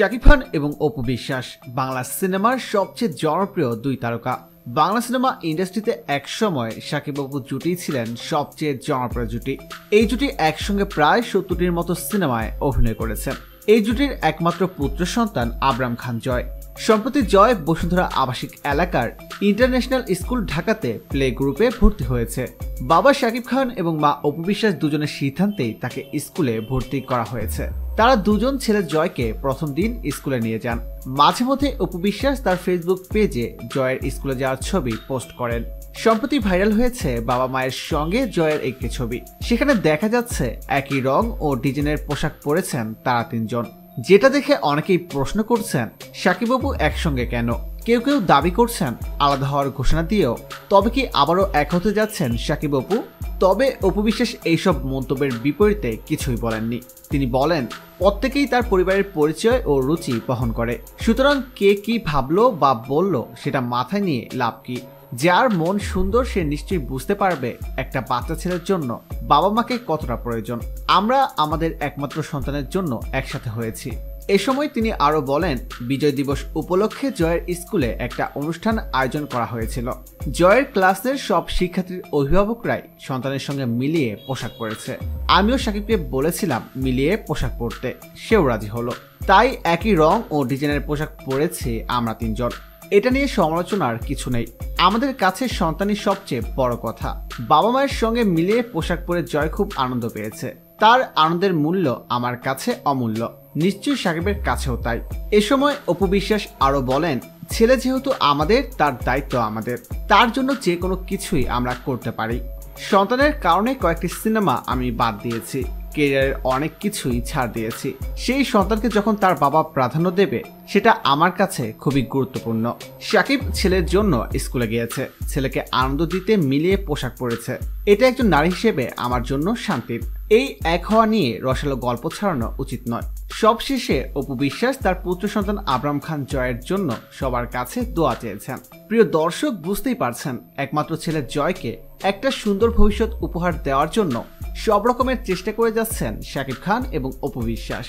শাকিব খান এবং অপু বিশ্বাস। বাংলা সিনেমার সবচেয়ে জনপ্রিয় দুই তারকা। বাংলা সিনেমা ইন্ডাস্ট্রিতে একসময় শাকিব অপু জুটি ছিলেন সবচেয়ে জনপ্রিয় জুটি। এই জুটি একসঙ্গে প্রায় সত্তরটির মতো সিনেমায় অভিনয় করেছেন। এই জুটির একমাত্র পুত্র সন্তান আবরাম খান জয়। সম্প্রতি জয় বসুন্ধরা আবাসিক এলাকার ইন্টারন্যাশনাল স্কুল ঢাকাতে প্লে গ্রুপে ভর্তি হয়েছে। বাবা শাকিব খান এবং মা অপু বিশ্বাস দুজনের সিদ্ধান্তেই তাকে স্কুলে ভর্তি করা হয়েছে। তারা দুজন ছেলে জয়কে প্রথম দিন স্কুলে নিয়ে যান। মাঝে মধ্যে অপু বিশ্বাস তার ফেসবুক পেজে জয়ের স্কুলে যাওয়ার ছবি পোস্ট করেন। সম্প্রতি ভাইরাল হয়েছে বাবা মায়ের সঙ্গে জয়ের একটি ছবি। সেখানে দেখা যাচ্ছে একই রং ও ডিজাইনের পোশাক পরেছেন তারা তিনজন। যেটা দেখে অনেকেই প্রশ্ন করছেন সাকিববাবু একসঙ্গে কেন? কেউ কেউ দাবি করছেন, আলাদা হওয়ার ঘোষণা দিয়েও। তবে কি আবারও এক হতে যাচ্ছেন সাকিব অপু? তবে অপবিশ্বাস এইসব মন্তব্যের বিপরীতে কিছুই বলেননি। তিনি বলেন, প্রত্যেকেই তার পরিবারের পরিচয় ও রুচি বহন করে। সুতরাং কে কি ভাবলো বা বলল সেটা মাথায় নিয়ে লাভ কি? যার মন সুন্দর সে নিশ্চয়ই বুঝতে পারবে একটা বাচ্চা ছেলের জন্য বাবা মাকে কতটা প্রয়োজন। আমরা আমাদের একমাত্র সন্তানের জন্য একসাথে হয়েছি। এ সময় তিনি আরও বলেন, বিজয় দিবস উপলক্ষে জয়ের স্কুলে একটা অনুষ্ঠান আয়োজন করা হয়েছিল। জয়ের ক্লাসের সব শিক্ষার্থীর অভিভাবকরাই সন্তানের সঙ্গে মিলিয়ে পোশাক পরেছে। আমিও সাকিবকে বলেছিলাম মিলিয়ে পোশাক পরতে। সেও রাজি হলো। তাই একই রং ও ডিজাইনের পোশাক পরেছি আমরা তিনজন। এটা নিয়ে সমালোচনার কিছু নেই। আমাদের কাছে সন্তানই সবচেয়ে বড় কথা। বাবা মায়ের সঙ্গে মিলিয়ে পোশাক পরে জয় খুব আনন্দ পেয়েছে। তার আনন্দের মূল্য আমার কাছে অমূল্য। নিশ্চয়ই সাকিবের কাছেও তাই। এ সময় অপু বিশ্বাস আরও বলেন, ছেলে যেহেতু আমাদের, তার দায়িত্ব আমাদের। তার জন্য যে কোনো কিছুই আমরা করতে পারি। সন্তানের কারণে কয়েকটি সিনেমা আমি বাদ দিয়েছি। কেরিয়ারের অনেক কিছুই ছাড় দিয়েছি। সেই সন্তানকে যখন তার বাবা প্রাধান্য দেবে, সেটা আমার কাছে খুবই গুরুত্বপূর্ণ। সাকিব ছেলের জন্য স্কুলে গিয়েছে। ছেলেকে আনন্দ দিতে মিলিয়ে পোশাক পরেছে। এটা একজন নারী হিসেবে আমার জন্য শান্তির। এই এক হওয়া নিয়ে রসালো গল্প ছাড়ানো উচিত নয়। সবশেষে অপু বিশ্বাস তার পুত্র সন্তান আবরাম খান জয়ের জন্য সবার কাছে দোয়া চেয়েছেন। প্রিয় দর্শক, বুঝতেই পারছেন, একমাত্র ছেলে জয়কে একটা সুন্দর ভবিষ্যৎ উপহার দেওয়ার জন্য সব রকমের চেষ্টা করে যাচ্ছেন শাকিব খান এবং অপু বিশ্বাস।